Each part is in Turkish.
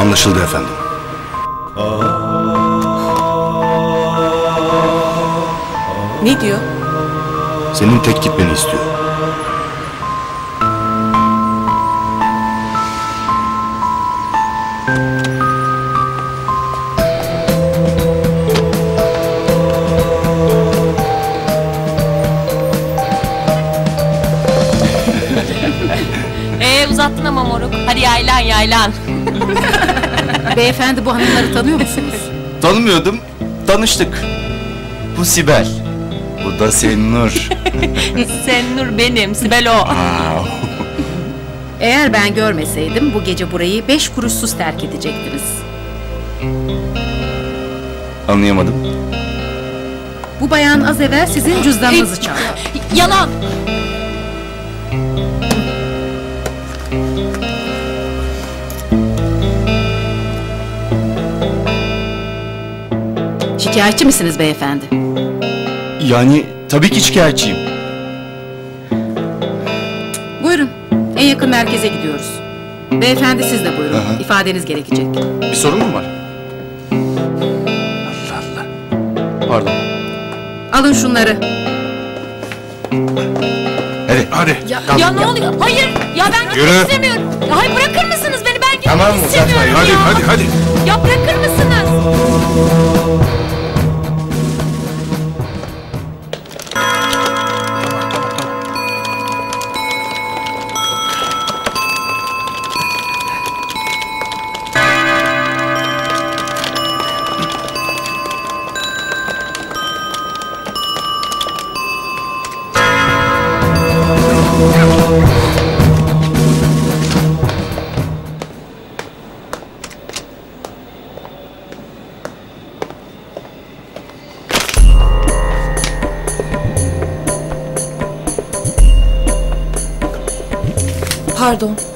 Anlaşıldı efendim. Ne diyor? Senin tek gitmeni istiyor. Ee uzattın ama moruk. Hadi yaylan yaylan. Beyefendi bu hanımları tanıyor musunuz? Tanımıyordum. Tanıştık. Bu Sibel. Bu da Sennur. Sen Nur benim, Sibel o. Aa, Eğer ben görmeseydim bu gece burayı beş kuruşsuz terk edecektiniz. Anlayamadım. Bu bayan az evvel sizin cüzdanınızı çaldı. Yalan. Şikayetçi misiniz beyefendi? Yani tabii ki şikayetçiyim. Buyurun. En yakın merkeze gidiyoruz. Beyefendi siz de buyurun. Aha. İfadeniz gerekecek. Bir sorun mu var? Allah Allah. Pardon. Alın şunları. Hadi. Hadi. Ya ne oluyor? Hayır. Ya ben gitmek istemiyorum. Ya hayır bırakır mısınız beni? Ben gitmek Tamam, istemiyorum Hadi ya. hadi hadi. Ya bırakır mısınız? Pardon.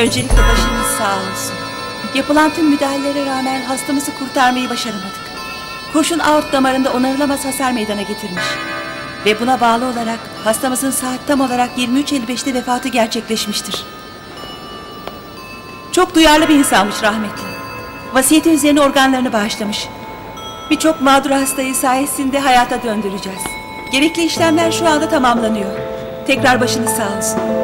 Öncelikle başınız sağ olsun. Yapılan tüm müdahalelere rağmen hastamızı kurtarmayı başaramadık. Kurşun aort damarında onarılamaz hasar meydana getirmiş. Ve buna bağlı olarak hastamızın saat tam olarak 23.55'te vefatı gerçekleşmiştir. Çok duyarlı bir insanmış rahmetli. Vasiyeti üzerine organlarını bağışlamış. Birçok mağdur hastayı sayesinde hayata döndüreceğiz. Gerekli işlemler şu anda tamamlanıyor. Tekrar başınız sağ olsun.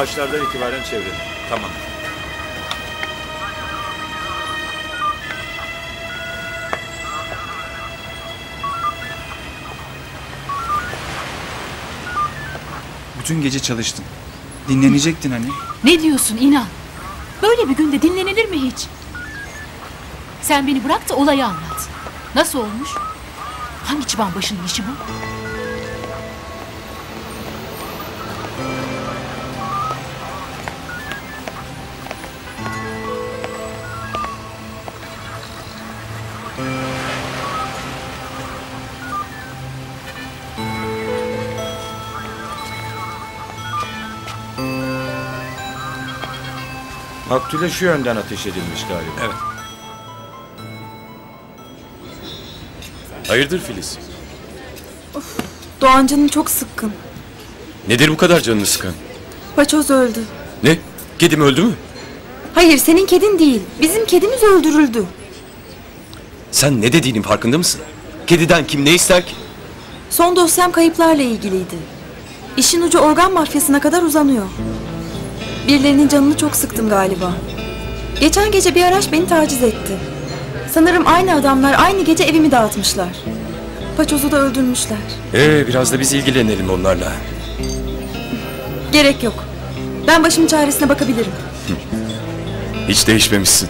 Şu ağaçlardan itibaren çevirin. Tamam. Bütün gece çalıştın. Dinlenecektin hani. Ne diyorsun inan? Böyle bir günde dinlenilir mi hiç? Sen beni bırak da olayı anlat. Nasıl olmuş? Hangi çıban başının işi bu? Maktule şu yönden ateş edilmiş galiba. Evet. Hayırdır Filiz? Doğan canım çok sıkkın. Nedir bu kadar canını sıkan? Paçoz öldü. Ne? Kedim öldü mü? Hayır senin kedin değil. Bizim kedimiz öldürüldü. Sen ne dediğinin farkında mısın? Kediden kim ne ister ki? Son dosyam kayıplarla ilgiliydi. İşin ucu organ mafyasına kadar uzanıyor. Birilerinin canını çok sıktım galiba. Geçen gece bir araç beni taciz etti. Sanırım aynı adamlar aynı gece evimi dağıtmışlar. Paçoz'u da öldürmüşler. Ee, biraz da biz ilgilenelim onlarla. Gerek yok. Ben başımın çaresine bakabilirim. Hiç değişmemişsin.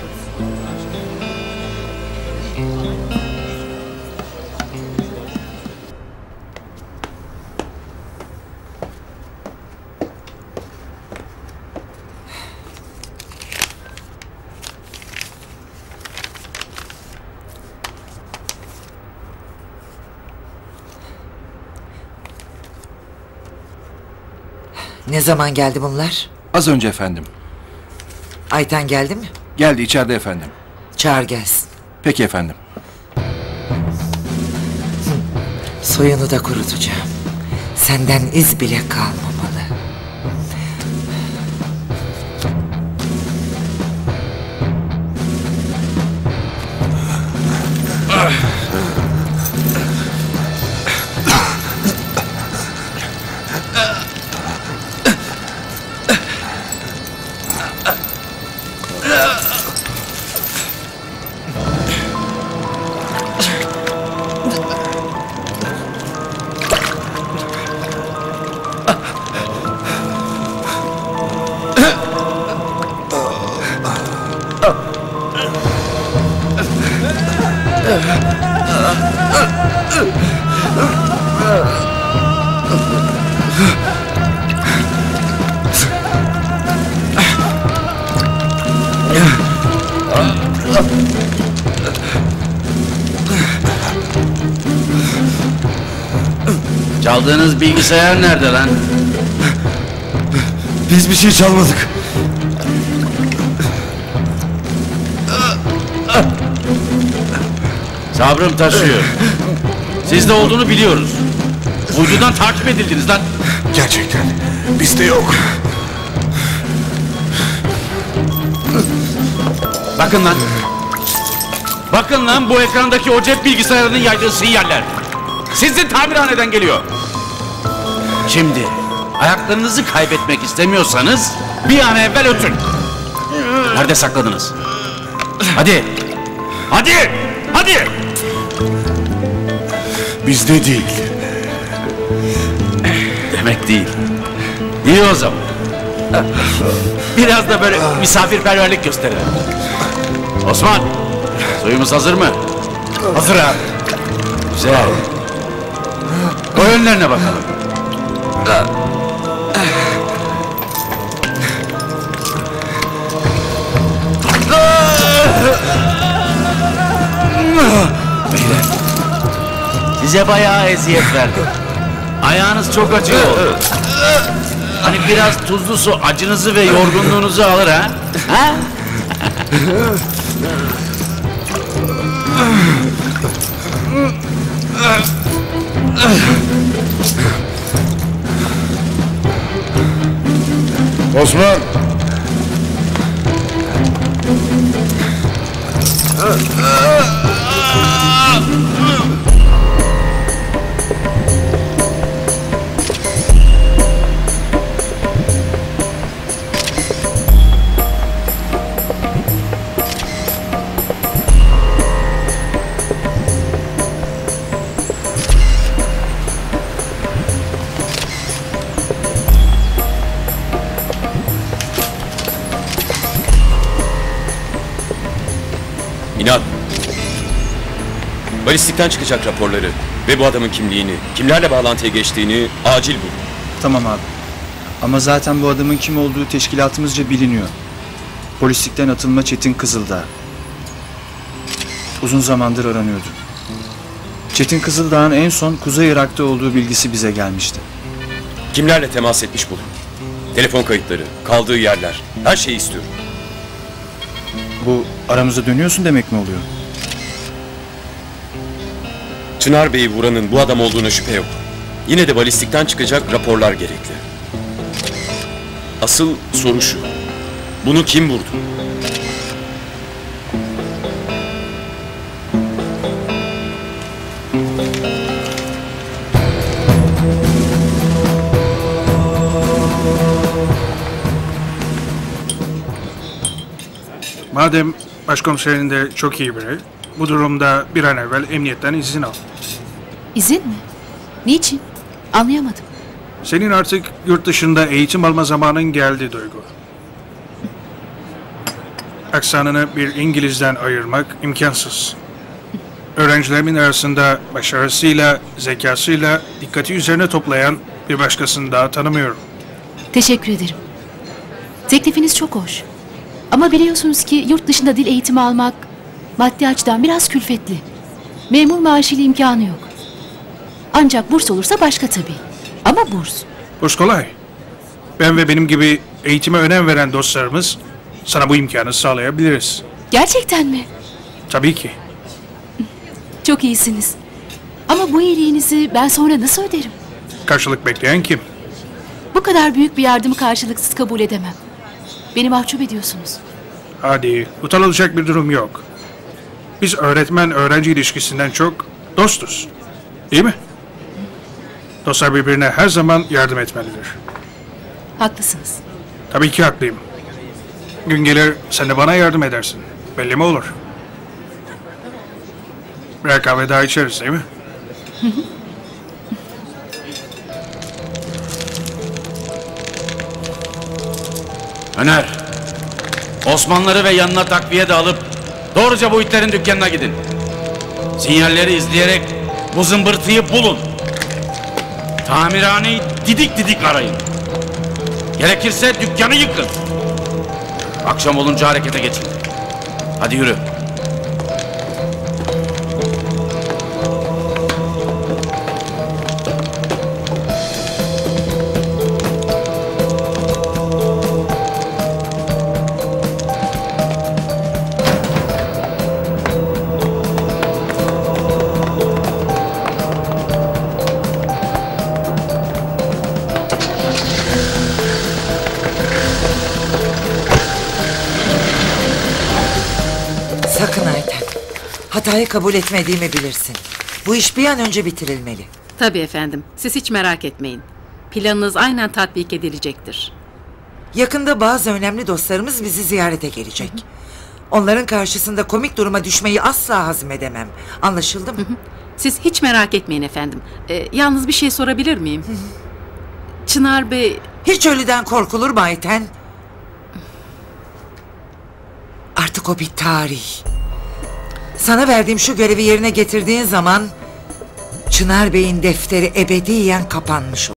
Ne zaman geldi bunlar? Az önce efendim. Ayten geldi mi? Geldi içeride efendim. Çağır gelsin. Peki efendim. Soyunu da kurutacağım. Senden iz bile kalmamalı. Çaldığınız bilgisayar nerede lan? Biz bir şey çalmadık. Sabrım taşıyor. Sizde olduğunu biliyoruz. Uydudan takip edildiniz lan. Gerçekten. Bizde yok. Bakın lan. Bakın lan bu ekrandaki o cep bilgisayarının yaydığı sinyaller. Sizin tamirhaneden geliyor. Şimdi ayaklarınızı kaybetmek istemiyorsanız bir an evvel ötün. Nerede sakladınız? Hadi. Hadi. Hadi. Bizde değil. Demek değil. İyi o zaman. Biraz da böyle misafirperverlik gösterelim. Osman, suyumuz hazır mı? Hazır abi. Güzel. Koy önlerine bakalım. Size bayağı eziyet verdim. Ayağınız çok acıyor. Hani biraz tuzlu su acınızı ve yorgunluğunuzu alır ha? Ha? Osman. Balistikten çıkacak raporları ve bu adamın kimliğini, kimlerle bağlantıya geçtiğini acil bul. Tamam abi. Ama zaten bu adamın kim olduğu teşkilatımızca biliniyor. Polislikten atılma Çetin Kızıldağ. Uzun zamandır aranıyordu. Çetin Kızıldağ'ın en son Kuzey Irak'ta olduğu bilgisi bize gelmişti. Kimlerle temas etmiş bulun. Telefon kayıtları, kaldığı yerler, her şeyi istiyorum. Bu aramızda dönüyorsun demek mi oluyor? Çınar Bey'i vuranın bu adam olduğuna şüphe yok. Yine de balistikten çıkacak raporlar gerekli. Asıl soru şu. Bunu kim vurdu? Madem başkomiserin de çok iyi biri, bu durumda bir an evvel emniyetten izin al. İzin mi? Niçin? Anlayamadım. Senin artık yurt dışında eğitim alma zamanın geldi Duygu. Aksanını bir İngiliz'den ayırmak imkansız. Öğrencilerimin arasında başarısıyla, zekasıyla dikkati üzerine toplayan bir başkasını daha tanımıyorum. Teşekkür ederim. Teklifiniz çok hoş. Ama biliyorsunuz ki yurt dışında dil eğitimi almak maddi açıdan biraz külfetli. Memur maaşıyla imkanı yok. Ancak burs olursa başka tabii. Ama burs. Burs kolay. Ben ve benim gibi eğitime önem veren dostlarımız sana bu imkanı sağlayabiliriz. Gerçekten mi? Tabii ki. Çok iyisiniz. Ama bu iyiliğinizi ben sonra nasıl öderim? Karşılık bekleyen kim? Bu kadar büyük bir yardımı karşılıksız kabul edemem. Beni mahcup ediyorsunuz. Hadi, utanılacak bir durum yok. Biz öğretmen-öğrenci ilişkisinden çok dostuz. Değil mi? Dostlar birbirine her zaman yardım etmelidir. Haklısınız. Tabii ki haklıyım. Gün gelir sen de bana yardım edersin. Belli mi olur? Birer kahve daha içeriz değil mi? Öner. Osmanlıları ve yanına takviye de alıp doğruca bu itlerin dükkanına gidin. Sinyalleri izleyerek bu zımbırtıyı bulun. Tamirhaneyi didik didik arayın. Gerekirse dükkanı yıkın. Akşam olunca harekete geçin. Hadi yürü. Hatayı kabul etmediğimi bilirsin. Bu iş bir an önce bitirilmeli. Tabii efendim. Siz hiç merak etmeyin. Planınız aynen tatbik edilecektir. Yakında bazı önemli dostlarımız bizi ziyarete gelecek. Onların karşısında komik duruma düşmeyi asla hazmedemem. Anlaşıldı mı? Siz hiç merak etmeyin efendim. Ee, yalnız bir şey sorabilir miyim? Çınar Bey... Hiç ölüden korkulur mu Ayten? Artık o bir tarih. Sana verdiğim şu görevi yerine getirdiğin zaman... Çınar Bey'in defteri ebediyen kapanmış olur.